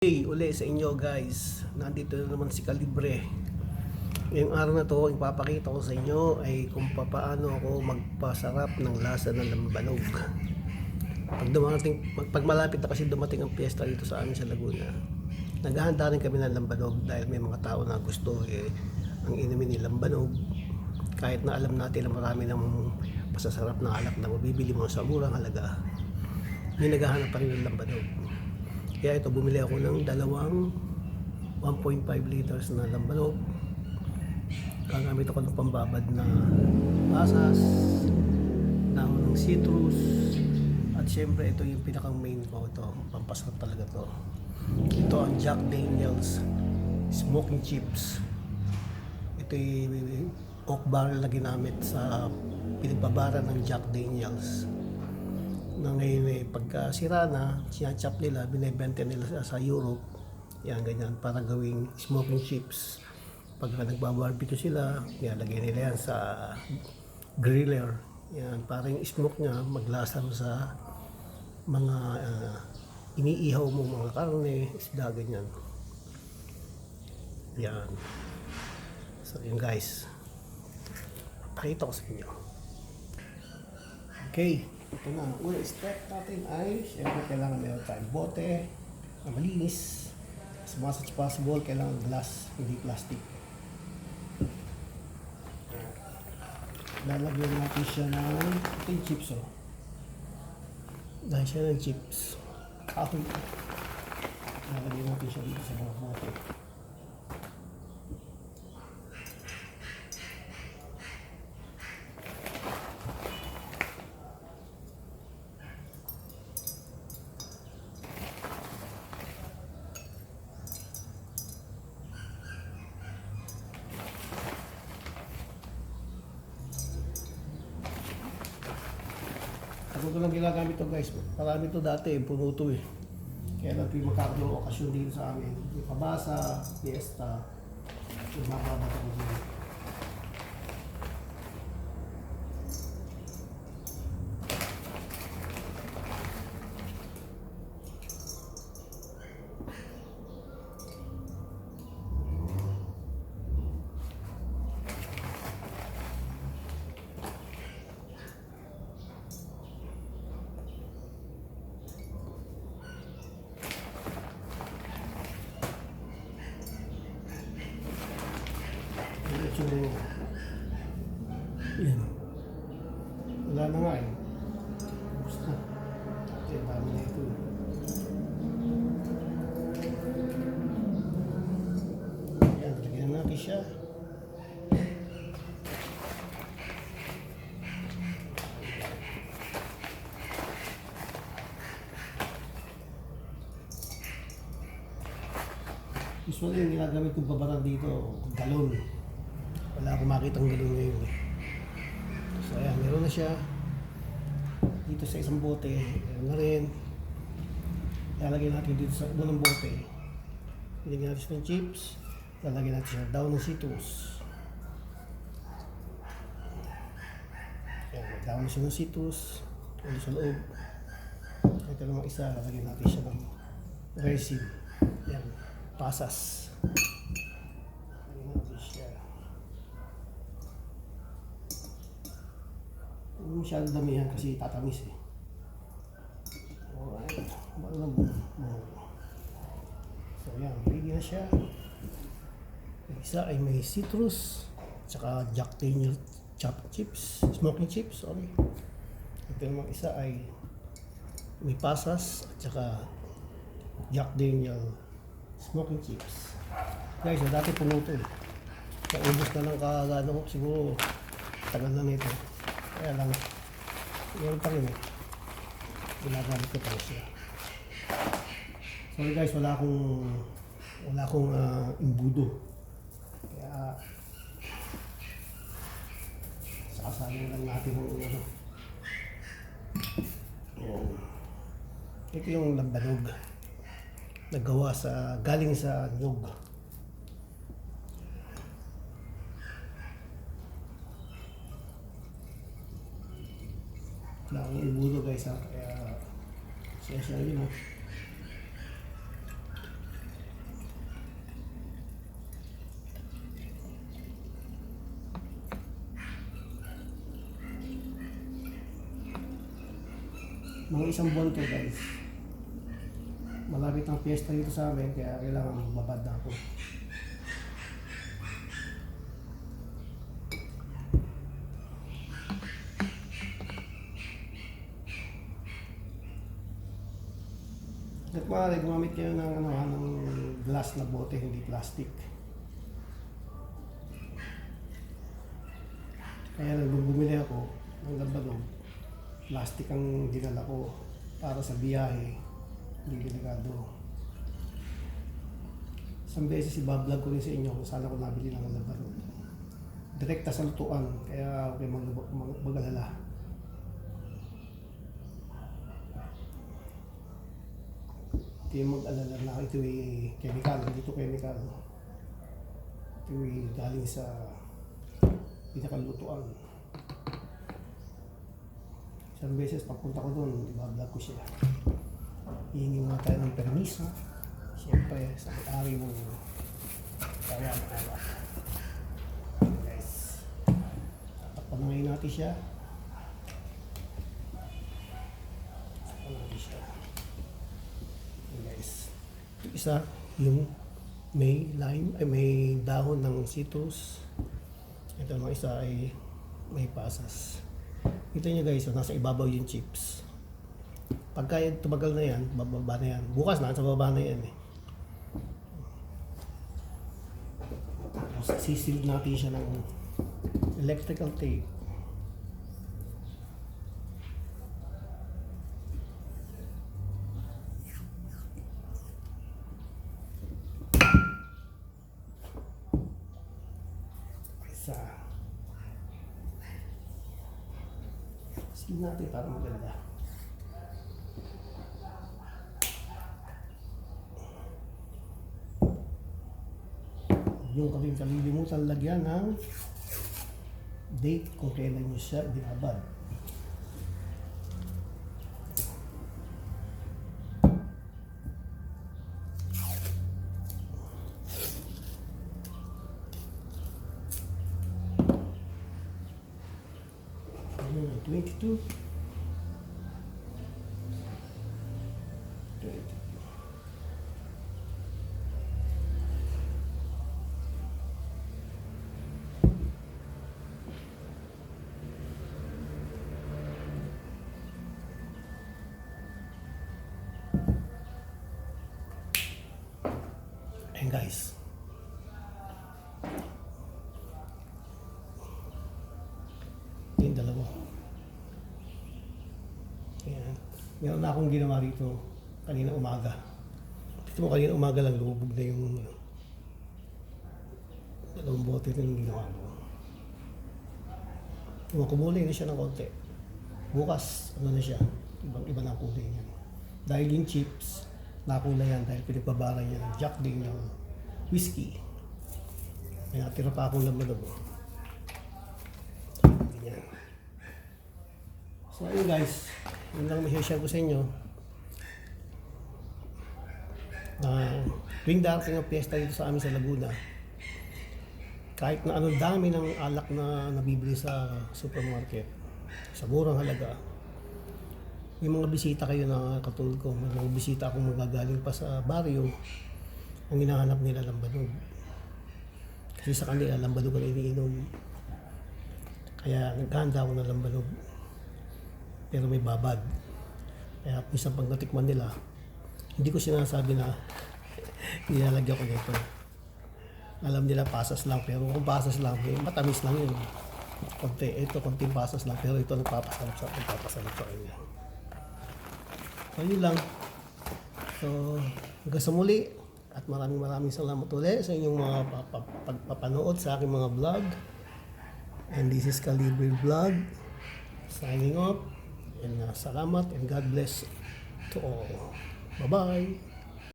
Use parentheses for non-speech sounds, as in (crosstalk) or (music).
Hey, uli sa inyo guys. Nandito na naman si Kalibre. Ngayong araw na to, ipapakita ko sa inyo ay kung paano ako magpasarap ng lasa ng lambanog. Pag dumating, pag, malapit na kasi dumating ang piyesta dito sa amin sa Laguna, naghahanda rin kami ng lambanog dahil may mga tao na gusto eh, ang inumin ni lambanog. Kahit na alam natin na marami ng masasarap na alak na mabibili mo sa murang halaga, may naghahanap pa rin ng lambanog. Kaya ito, bumili ako ng dalawang 1.5 liters na lambanog. Gagamit ako ng pambabad na pasas, damo ng citrus, at syempre ito yung pinakang main ko ito, pampasarap talaga to. Ito ang Jack Daniels Smoking Chips. Ito yung oak barrel na ginamit sa pinagbabara ng Jack Daniels na ngayon eh, pagka na, sinachap nila, binibenta nila sa, sa Europe, yan ganyan, para gawing smoking chips. Pagka nagbabarbecue sila, nilalagay nila yan sa griller. Yan, para yung smoke niya maglasa sa mga ah, iniihaw mo mga karne, isda, ganyan. Yan. So yun guys. Pakita ko sa inyo. Okay, ito na. Unang step natin ay, syempre kailangan meron tayong bote na malinis. As much as possible, kailangan glass, hindi plastic. Lalagyan natin siya ng, yung chips oh. Dahil siya ng chips. Kahoy. Lalagyan natin siya dito sa mga bote. Ko lang ginagamit to guys. Marami to dati, puno to eh. Kaya lang yung magkakaroon ng okasyon dito sa amin. Yung pabasa, fiesta, yung mababat ako dito. Medyo, yan. Wala na nga eh. Ate, ang dami na ito. Yan, lagyan na natin siya. Usually, yung ginagamit kong babarang dito, galon. Wala akong makitang galon ngayon eh. So ayan, meron na siya. Dito sa isang bote, meron na rin. Lalagyan natin dito sa unang bote. Ilagyan natin ng chips. Lalagyan natin siya down ng citrus. Ayan, down siya ng citrus. Ito sa loob. Ito namang isa, lalagyan natin siya ng resin. Yan, pasas. Lalagyan natin siya. Huwag masyadong damihan kasi tatamis eh. Alright. So yan, ready na siya. Isa ay may citrus, tsaka Jack Daniel chop chips, smoking chips, sorry. Ito namang isa ay may pasas, at tsaka Jack Daniel smoking chips. Guys, yung dati puno ito eh. Naubos na lang kagano ko, siguro tagal na nito. Kaya lang, meron pa rin eh. Ginagamit ko pa siya. Sorry guys, wala akong wala akong ah, imbudo. Kaya sasali lang natin ang ano. Yan. Ito yung lambanog. Nagawa sa, galing sa nyog. wala akong ibudo guys ha? Kaya siya siya yun ha? Mga isang buwan ko guys. Malapit ang fiesta dito sa amin kaya kailangan babad na ako. Maaari gumamit kayo ng, ano, ng glass na bote, hindi plastic. Kaya nung bumili ako ng labanog, plastic ang dinala ko para sa biyahe. Hindi delikado. Isang beses ibablog ko rin sa inyo kung saan ako nabili ng labanog. Direkta sa lutuan, kaya okay mag, mag, mag-alala. Hindi yung mag-alala na ito ay chemical, hindi ito chemical. Ito ay galing sa pinakalutuan. Isang beses pagpunta ko doon, ibablog ko siya. Hihingi muna tayo ng permiso. Siyempre, sa may-ari ng kaya alak. Guys, tapanungin natin siya. Tapanungin natin siya. Guys. Yung isa, yung may lime, ay may dahon ng citrus. Ito naman isa ay may pasas. Kita niyo guys, oh, nasa ibabaw yung chips. Pagka tumagal na yan, bababa na yan. Bukas na, sa baba na yan eh. Tapos sisil natin siya ng electrical tape. Isa. Seal natin para maganda. Yung kaming kalilimutan lagyan ng date kung kailan nyo siya binabad. Ano na, 22? 20. Ayan guys. Yung dalawa. Ayan. Meron na akong ginawa rito kanina umaga. Dito mo kanina umaga lang lumubog na yung ano, dalawang bote na yung ginawa ko. Kumakumuli na siya ng konti. Bukas, ano na siya, ibang iba na kulay niya. Dahil yung chips, nakulay yan dahil pinagbabara niya ng Jack Ding ng whiskey. May natira pa akong laman. Ganyan. So ayun guys, yun lang may share ko sa inyo. Na tuwing darating ang piyesta dito sa amin sa Laguna, kahit na anong dami ng alak na nabibili sa supermarket, sa murang halaga, may mga bisita kayo na katulad ko, may mga bisita akong magagaling pa sa baryo, ang hinahanap nila lambanog. Kasi sa kanila, lambanog ang iniinom. Kaya naghahanda ako ng lambanog. Pero may babad. Kaya minsan pag natikman nila, hindi ko sinasabi na (laughs) nilalagyan ko nito. Alam nila pasas lang, pero kung pasas lang, eh, matamis lang yun. Konti, ito konting pasas lang, pero ito nagpapasarap sa nagpapasarap sa kanya. So, yun lang. So, hanggang sa muli. At maraming maraming salamat ulit sa inyong mga pa- pa- pagpapanood sa aking mga vlog. And this is Calibre Vlog. Signing off. And uh, salamat and God bless to all. Bye-bye.